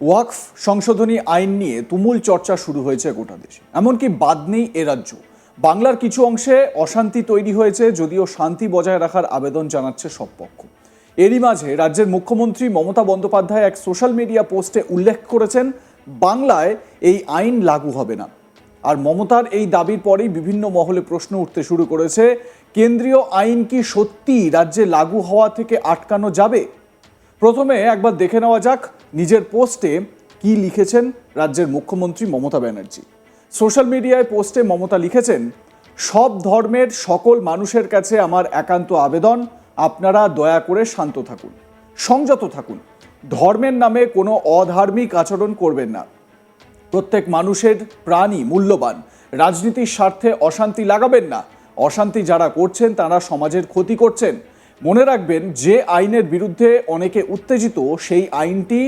ওয়াকফ সংশোধনী আইন নিয়ে তুমুল চর্চা শুরু হয়েছে গোটা দেশে। এমনকি বাদ নেই এ রাজ্য। বাংলার কিছু অংশে অশান্তি তৈরি হয়েছে, যদিও শান্তি বজায় রাখার আবেদন জানাচ্ছে সব পক্ষ। এরই মাঝে রাজ্যের মুখ্যমন্ত্রী মমতা বন্দ্যোপাধ্যায় এক সোশ্যাল মিডিয়া পোস্টে উল্লেখ করেছেন, বাংলায় এই আইন লাগু হবে না। আর মমতার এই দাবির পরেই বিভিন্ন মহলে প্রশ্ন উঠতে শুরু করেছে, কেন্দ্রীয় আইন কি সত্যি রাজ্যে লাগু হওয়া থেকে আটকানো যাবে? প্রথমে একবার দেখে নেওয়া যাক নিজের পোস্টে কি লিখেছেন রাজ্যের মুখ্যমন্ত্রী মমতা ব্যানার্জি। সোশ্যাল মিডিয়ায় পোস্টে মমতা লিখেছেন, সব ধর্মের সকল মানুষের কাছে আমার একান্ত আবেদন, আপনারা দয়া করে শান্ত থাকুন, সংযত থাকুন। ধর্মের নামে কোনো অধার্মিক আচরণ করবেন না। প্রত্যেক মানুষের প্রাণী মূল্যবান, রাজনীতির স্বার্থে অশান্তি লাগাবেন না। অশান্তি যারা করছেন, তারা সমাজের ক্ষতি করছেন। মনে রাখবেন, যে আইনের বিরুদ্ধে অনেকে উত্তেজিত, সেই আইনটি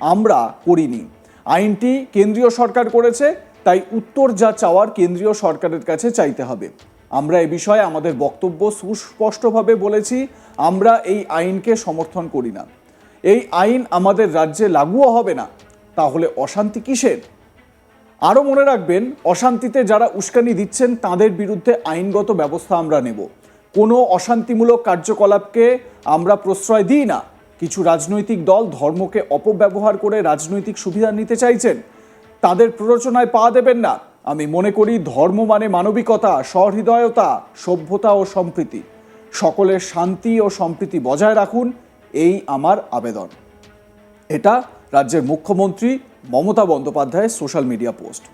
আমরা করিনি। আইনটি কেন্দ্রীয় সরকার করেছে, তাই উত্তর যা চাওয়ার কেন্দ্রীয় সরকারের কাছে চাইতে হবে। আমরা এ বিষয়ে আমাদের বক্তব্য সুস্পষ্টভাবে বলেছি, আমরা এই আইনকে সমর্থন করি না। এই আইন আমাদের রাজ্যে লাগুও হবে না, তাহলে অশান্তি কিসের? আরও মনে রাখবেন, অশান্তিতে যারা উস্কানি দিচ্ছেন, তাদের বিরুদ্ধে আইনগত ব্যবস্থা আমরা নেব। কোনো অশান্তিমূলক কার্যকলাপকে আমরা প্রশ্রয় দিই না। কিছু রাজনৈতিক দল ধর্মকে অপব্যবহার করে রাজনৈতিক সুবিধা নিতে চাইছেন। তাদের প্ররোচনায় পা দেবেন না। আমি মনে করি ধর্ম মানে মানবিকতা, সহৃদয়তা, সভ্যতা ও সম্প্রীতি। সকলের শান্তি ও সম্প্রীতি বজায় রাখুন। এই আমার আবেদন। এটা রাজ্যের মুখ্যমন্ত্রী মমতা বন্দ্যোপাধ্যায়ের সোশ্যাল মিডিয়া পোস্ট।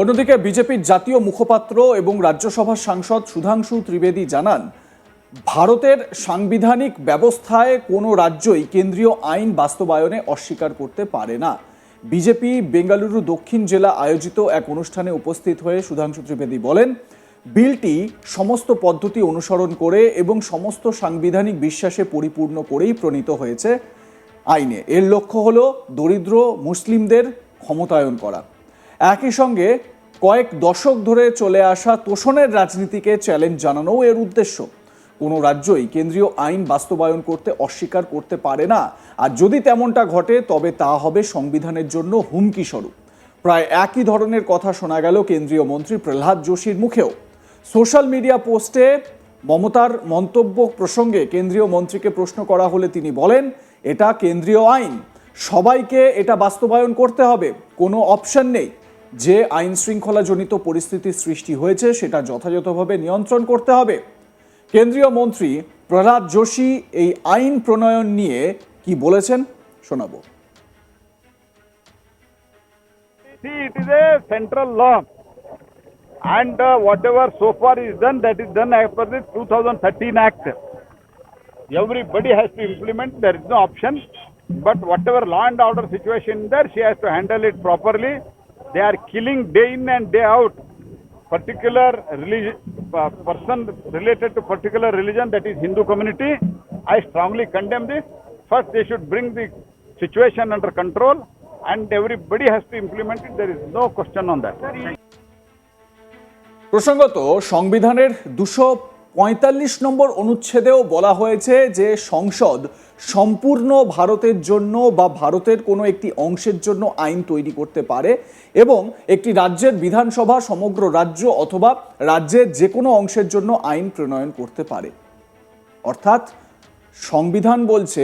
অন্যদিকে বিজেপির জাতীয় মুখপাত্র এবং রাজ্যসভার সাংসদ সুধাংশু ত্রিবেদী জানান, ভারতের সাংবিধানিক ব্যবস্থায় কোনো রাজ্যই কেন্দ্রীয় আইন বাস্তবায়নে অস্বীকার করতে পারে না। বিজেপি বেঙ্গালুরু দক্ষিণ জেলা আয়োজিত এক অনুষ্ঠানে উপস্থিত হয়ে সুধাংশু ত্রিবেদী বলেন, বিলটি সমস্ত পদ্ধতি অনুসরণ করে এবং সমস্ত সাংবিধানিক বিশ্বাসে পরিপূর্ণ করেই প্রণীত হয়েছে আইনে। এর লক্ষ্য হল দরিদ্র মুসলিমদের ক্ষমতায়ন করা। একই সঙ্গে কয়েক দশক ধরে চলে আসা তোষণের রাজনীতিকে চ্যালেঞ্জ জানানোও এর উদ্দেশ্য। কোনো রাজ্যই কেন্দ্রীয় আইন বাস্তবায়ন করতে অস্বীকার করতে পারে না। আর যদি তেমনটা ঘটে, তবে তা হবে সংবিধানের জন্য হুমকি স্বরূপ। প্রায় একই ধরনের কথা শোনা গেল কেন্দ্রীয় মন্ত্রী প্রহ্লাদ যোশীর মুখেও। সোশ্যাল মিডিয়া পোস্টে মমতার মন্তব্য প্রসঙ্গে কেন্দ্রীয় মন্ত্রীকে প্রশ্ন করা হলে তিনি বলেন, এটা কেন্দ্রীয় আইন। সবাইকে এটা বাস্তবায়ন করতে হবে। কোনো অপশন নেই। যে আইন শৃঙ্খলাজনিত পরিস্থিতির সৃষ্টি হয়েছে সেটা যথাযথভাবে নিয়ন্ত্রণ করতে হবে কেন্দ্রীয় মন্ত্রী প্রহ্লাদ যোশী এই আইন প্রণয়ন নিয়ে কি বলেছেন শোনাবো it is a central law. And uh, whatever so far is done, that is done as per the 2013 Act. Everybody has to implement, there is no option. But whatever law and order situation there, she has to handle it properly. They are killing day in and day out particular religion, uh, person related to particular religion, that is Hindu community. I strongly condemn this. First, they should bring the situation under control, and everybody has to implement it. There is no question on that. প্রসঙ্গত সংবিধানের দুশো পঁয়তাল্লিশ নম্বর অনুচ্ছেদেও বলা হয়েছে যে সংসদ সম্পূর্ণ ভারতের জন্য বা ভারতের কোনো একটি অংশের জন্য আইন তৈরি করতে পারে এবং একটি রাজ্যের বিধানসভা সমগ্র রাজ্য অথবা রাজ্যের যে কোনো অংশের জন্য আইন প্রণয়ন করতে পারে। অর্থাৎ সংবিধান বলছে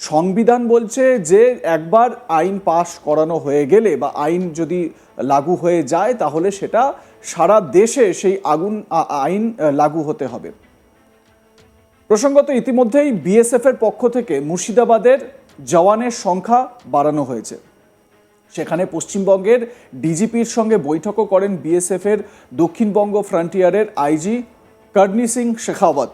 সংবিধান বলছে যে একবার আইন পাশ করানো হয়ে গেলে বা আইন যদি লাগু হয়ে যায়, তাহলে সেটা সারা দেশে সেই আগুন আইন লাগু হতে হবে। প্রসঙ্গত ইতিমধ্যেই বিএসএফ এর পক্ষ থেকে মুর্শিদাবাদের জওয়ানের সংখ্যা বাড়ানো হয়েছে। সেখানে পশ্চিমবঙ্গের ডিজিপির সঙ্গে বৈঠকও করেন বিএসএফ এর দক্ষিণবঙ্গ ফ্রন্টিয়ারের আইজি কর্নি সিং শেখাওয়াত।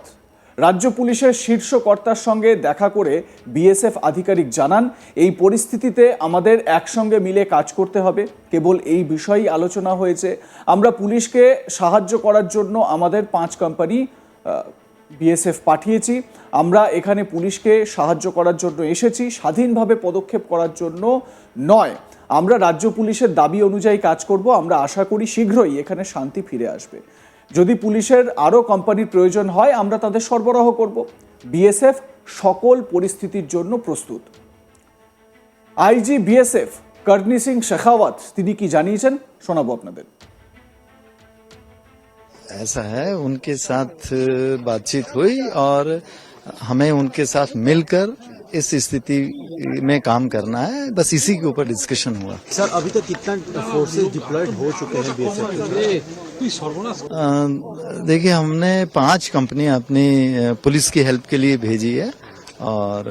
রাজ্য পুলিশের শীর্ষ কর্তার সঙ্গে দেখা করে বিএসএফ আধিকারিক জানান, এই পরিস্থিতিতে আমাদের একসঙ্গে মিলে কাজ করতে হবে। কেবল এই বিষয়ই আলোচনা হয়েছে। আমরা পুলিশকে সাহায্য করার জন্য আমাদের পাঁচ কোম্পানি বিএসএফ পাঠিয়েছি। আমরা এখানে পুলিশকে সাহায্য করার জন্য এসেছি। স্বাধীনভাবে পদক্ষেপ করার জন্য নয়। আমরা রাজ্য পুলিশের দাবি অনুযায়ী কাজ করব। আমরা আশা করি শীঘ্রই এখানে শান্তি ফিরে আসবে। যদি পুলিশের আরও কোম্পানির প্রয়োজন হয় আমরা তাদের সরবরাহ করব বিএসএফ সকল পরিস্থিতির জন্য প্রস্তুত আইজি বিএসএফ কর্ণি সিং শেখাওয়াত তিনি কি জানিয়েছেন শোনাবো আপনাদের ऐसा है उनके साथ बातचीत हुई और हमें उनके साथ मिलकर इस स्थिति में काम करना है। बस इसी के ऊपर डिस्कशन हुआ। सर अभी तक कितना फोर्सेस डिप्लॉयड हो चुके हैं देखिए हमने पाँच कंपनियाँ अपनी पुलिस की हेल्प के लिए भेजी है और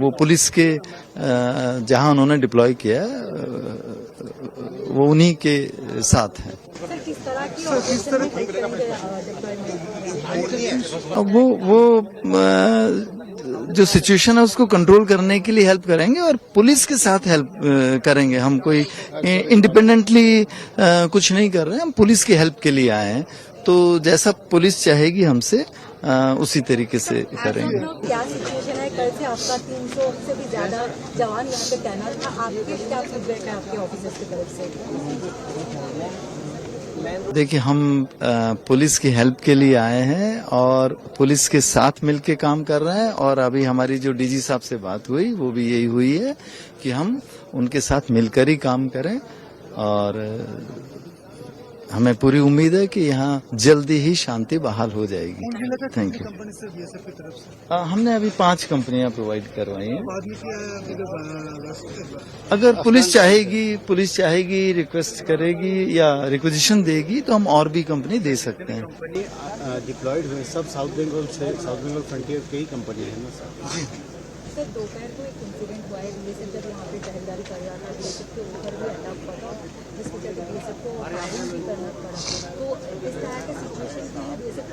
वो पुलिस के जहाँ उन्होंने डिप्लॉय किया है, वो उन्हीं के साथ हैं। सर किस तरह की ऑपरेशन में किस तरह के डिप्लॉयमेंट अब वो वो जो सिचुएशन है उसको कंट्रोल करने के लिए हेल्प करेंगे और पुलिस के साथ हेल्प करेंगे। हम कोई इंडिपेंडेंटली कुछ नहीं कर रहे हैं हम पुलिस की हेल्प के लिए आए हैं। तो जैसा पुलिस चाहेगी हमसे उसी तरीके से करेंगे। क्या सिचुएशन है? कल से आपका 300 से भी ज़्यादा जवान यहाँ पे तैनात था। आपके क्या फीडबैक है आपके ऑफिसर्स की तरफ़ से? देखिए, हम पुलिस की हेल्प के लिए आए हैं और पुलिस के साथ मिलके काम कर रहे हैं और अभी हमारी जो डीजी साहब से बात हुई, वो भी यही हुई है कि हम उनके साथ मिलकर ही काम करें और हमें पूरी उम्मीद है कि यहाँ जल्दी ही शांति बहाल हो जाएगी। थैंक यू हमने अभी पाँच कंपनियाँ प्रोवाइड करवाई हैं। अगर पुलिस चाहेगी पुलिस चाहेगी रिक्वेस्ट करेगी या रिक्वेजिशन देगी तो हम और भी कंपनी दे सकते हैं। कंपनी डिप्लॉयड हुए सब साउथ बंगाल से साउथ बंगाल फ्रंटियर की ही कंपनी है ना सर? सर दोपहर को एक इंसिडेंट हुआ है। जब यहाँ पे पहरेदारी कर रहा था बीएसएफ के ऊपर भी अटैक हुआ था जिसके चलते बीएसएफ को फायरिंग भी करना पड़ा तो इस तरह के सिचुएशन के लिए बीएसएफ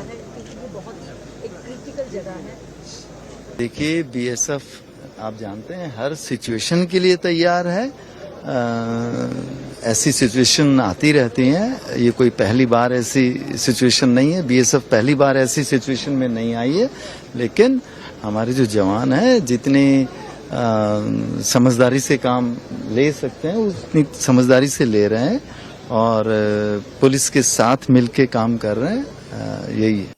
कितना तैयार है क्योंकि ये बहुत एक क्रिटिकल जगह है। देखिए बीएसएफ आप जानते हैं हर सिचुएशन के लिए तैयार है। अ, ऐसी सिचुएशन आती रहती हैं। ये कोई पहली बार ऐसी सिचुएशन नहीं है। बीएसएफ पहली बार ऐसी सिचुएशन में नहीं आई है। लेकिन हमारे जो जवान हैं जितनी समझदारी से काम ले सकते हैं उतनी समझदारी से ले रहे हैं और पुलिस के साथ मिलके काम कर रहे हैं। यही है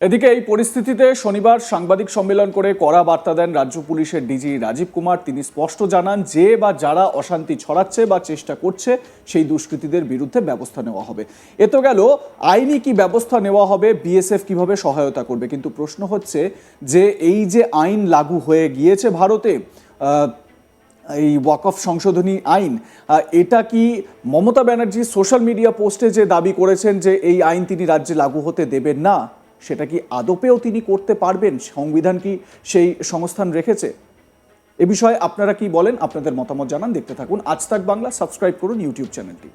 এদিকে এই পরিস্থিতিতে শনিবার সাংবাদিক সম্মেলন করে কড়া বার্তা দেন রাজ্য পুলিশের ডিজি রাজীব কুমার তিনি স্পষ্ট জানান যে বা যারা অশান্তি ছড়াচ্ছে বা চেষ্টা করছে সেই দুষ্কৃতীদের বিরুদ্ধে ব্যবস্থা নেওয়া হবে এ তো গেল আইনি কি ব্যবস্থা নেওয়া হবে বিএসএফ কিভাবে সহায়তা করবে কিন্তু প্রশ্ন হচ্ছে যে এই যে আইন লাগু হয়ে গিয়েছে ভারতে আহ, এই ওয়াকফ সংশোধনী আইন এটা কি মমতা ব্যানার্জি সোশ্যাল মিডিয়া পোস্টে যে দাবি করেছেন যে এই আইন তিনি রাজ্যে লাগু হতে দেবেন না, সেটা কি আদপেও তিনি করতে পারবেন? সংবিধান কি সেই সংস্থান রেখেছে? এ বিষয়ে আপনারা কি বলেন? আপনাদের মতামত জানান, দেখতে থাকুন। আজ তাক বাংলা, সাবস্ক্রাইব করুন ইউটিউব চ্যানেলটি